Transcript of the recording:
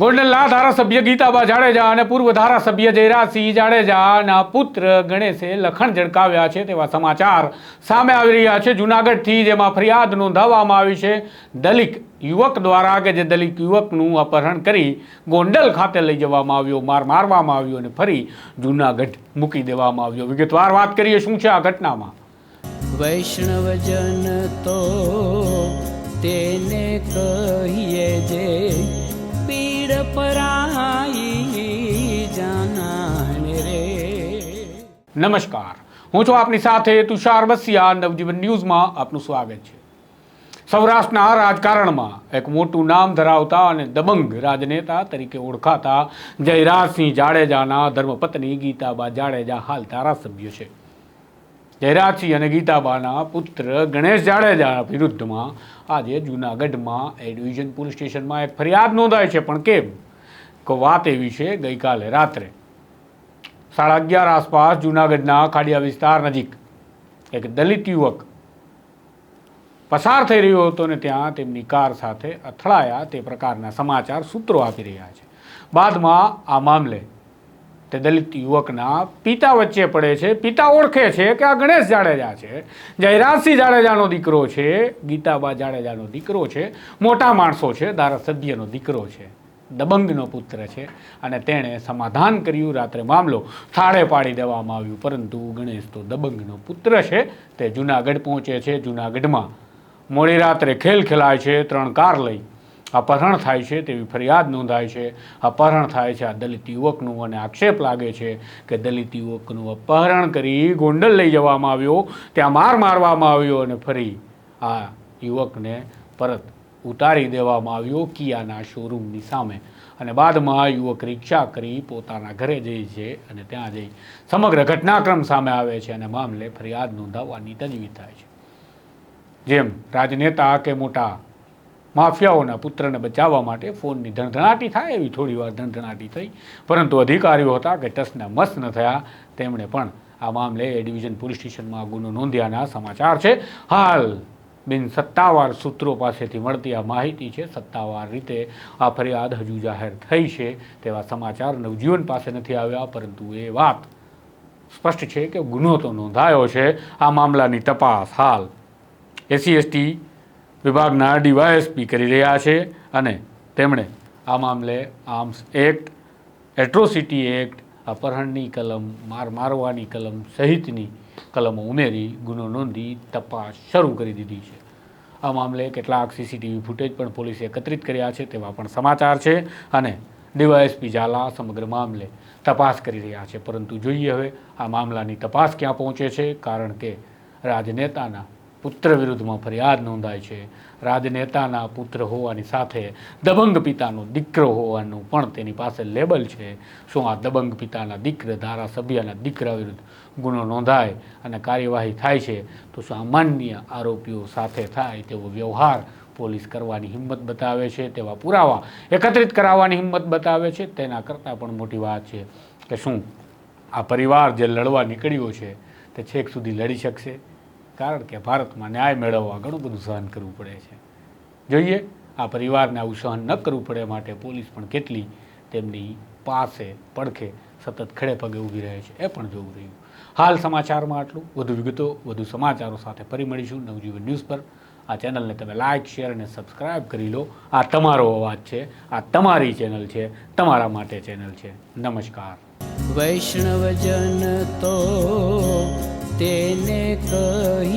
ગોંડલના ધારાસભ્ય ગીતાબા જાડેજા અને પૂર્વ ધારાસભ્ય જયરાજસિંહ જાડેજાના પુત્ર ગણેશે લખણ ઝડકાવ્યા છે તેવા સમાચાર સામે આવી રહ્યા છે. જુનાગઢથી જેમાં ફરિયાદ નોંધાવવામાં આવી છે. દલિત યુવક દ્વારા કે જે દલિત યુવકનું અપહરણ કરી ગોંડલ ખાતે લઈ જવામાં આવ્યો, માર મારવામાં આવ્યો અને ફરી જુનાગઢ મૂકી દેવામાં આવ્યો. વિગતવાર વાત કરીએ શું છે આ ઘટનામાં? વૈષ્ણવજન તો તેને કહીએ જે પરાઈ જાનાને રે. નમસ્કાર. હું છું આપની સાથે તુષાર બસિયા. નવજીવન ન્યૂઝમાં આપનું સ્વાગત છે. સૌરાષ્ટ્રના રાજકારણમાં એક મોટું નામ ધરાવતા અને દબંગ રાજનેતા તરીકે ઓળખાતા જયરાજસિંહ જાડેજાના ધર્મપત્ની ગીતાબા જાડેજા હાલ ધારાસભ્ય છે. જયરાજસિંહ અને ગીતાબાના પુત્ર ગણેશ જાડેજા વિરુદ્ધમાં આજે જૂનાગઢમાં એ ડિવિઝન પોલીસ સ્ટેશનમાં એક ફરિયાદ નોંધાય છે. પણ કેમ? કે વાત એવી છે, ગઈકાલે રાત્રે સાડા અગિયાર આસપાસ જૂનાગઢના ખાડિયા વિસ્તાર નજીક એક દલિત યુવક પસાર થઈ રહ્યો હતો ને ત્યાં તેમની કાર સાથે અથડાયા. તે પ્રકારના સમાચાર સૂત્રો આપી રહ્યા છે. બાદમાં આ મામલે તે દલિત યુવકના પિતા વચ્ચે પડે છે. પિતા ઓળખે છે કે આ ગણેશ જાડેજા છે. જયરાજસિંહ જાડેજાનો દીકરો છે, ગીતાબા જાડેજાનો દીકરો છે, મોટા માણસો છે, ધારાસભ્યનો દીકરો છે, દબંગનો પુત્ર છે અને તેણે સમાધાન કર્યું. રાત્રે મામલો થાળે પાડી દેવામાં આવ્યું. પરંતુ ગણેશ તો દબંગનો પુત્ર છે. તે જુનાગઢ પહોંચે છે. જુનાગઢમાં મોડી રાત્રે ખેલ ખેલાય છે. ત્રણ કાર લઈ અપહરણ થાય છે તેવી ફરિયાદ નોંધાય છે. અપહરણ થાય છે, આ દલિત યુવકનું અને આક્ષેપ લાગે છે કે દલિત યુવકનું અપહરણ કરી ગોંડલ લઈ જવામાં આવ્યો, ત્યાં માર મારવામાં આવ્યો અને ફરી આ યુવકને પરત ઉતારી દેવામાં આવ્યો કિયાના શોરૂમની સામે. અને બાદમાં યુવક રિક્ષા કરી પોતાના ઘરે જઈ છે અને ત્યાં જઈ સમગ્ર ઘટનાક્રમ સામે આવે છે અને મામલે ફરિયાદ નોંધાવવાની તજવીજ થાય છે. જેમ રાજનેતા કે મોટા માફિયાઓના પુત્રને બચાવવા માટે ફોનની ધણધણાટી થાય એવી થોડી વાર ધણધણાટી થઈ. પરંતુ અધિકારીઓ હતા કે ટસના મસ્ત ન થયા, તેમણે પણ આ મામલે એ ડિવિઝન પોલીસ સ્ટેશનમાં ગુનો નોંધ્યાના સમાચાર છે. હાલ બિન સત્તાવાર સૂત્રો પાસેથી મળતી આ માહિતી છે. સત્તાવાર રીતે આ ફરિયાદ હજુ જાહેર થઈ છે તેવા સમાચાર નવજીવન પાસે નથી આવ્યા, પરંતુ એ વાત સ્પષ્ટ છે કે ગુનો તો નોંધાયો છે. આ મામલાની તપાસ હાલ એસસી એસટી વિભાગના ડીવાયએસપી કરી રહ્યા છે અને તેમણે આ મામલે આર્મ્સ એક્ટ, એટ્રોસિટી એક્ટ, અપહરણની કલમ, માર મારવાની કલમ સહિતની કલમો ઉમેરી ગુનો નોંધી તપાસ શરૂ કરી દીધી છે. આ મામલે કેટલાક સીસીટીવી ફૂટેજ પણ પોલીસે એકત્રિત કર્યા છે તેવા પણ સમાચાર છે અને ડીવાયએસપી ઝાલા સમગ્ર મામલે તપાસ કરી રહ્યા છે. પરંતુ જોઈએ હવે આ મામલાની તપાસ ક્યાં પહોંચે છે, કારણ કે રાજનેતાના પુત્ર વિરુદ્ધમાં ફરિયાદ નોંધાય છે. રાજનેતાના પુત્ર હોવાની સાથે દબંગ પિતાનો દીકરો હોવાનું પણ તેની પાસે લેબલ છે. શું આ દબંગ પિતાના દીકરા, ધારાસભ્યના દીકરા વિરુદ્ધ ગુનો નોંધાય અને કાર્યવાહી થાય છે, તો સામાન્ય આરોપીઓ સાથે થાય તેવો વ્યવહાર પોલીસ કરવાની હિંમત બતાવે છે, તેવા પુરાવા એકત્રિત કરાવવાની હિંમત બતાવે છે, તેના કરતાં પણ મોટી વાત છે કે શું આ પરિવાર જે લડવા નીકળ્યો છે, તે છેક સુધી લડી શકશે? કારણ કે ભારતમાં ન્યાય મેળવવા ઘણું બધું સહન કરવું પડે છે. જોઈએ, આ પરિવારને આવું સહન ન કરવું પડે માટે પોલીસ પણ કેટલી તેમની પાસે પડખે સતત ખડે પગે ઊભી રહે છે. એ પણ જોવું રહ્યું. હાલ સમાચારમાં આટલું. વધુ વિગતો, વધુ સમાચારો સાથે ફરી મળીશું નવજીવન ન્યૂઝ પર. આ ચેનલને તમે લાઇક શેર અને સબસ્ક્રાઇબ કરી લો. આ તમારો અવાજ છે. આ તમારી ચેનલ છે. તમારા માટે ચેનલ છે. નમસ્કાર. વૈષ્ણવજન તો તેને કહીએ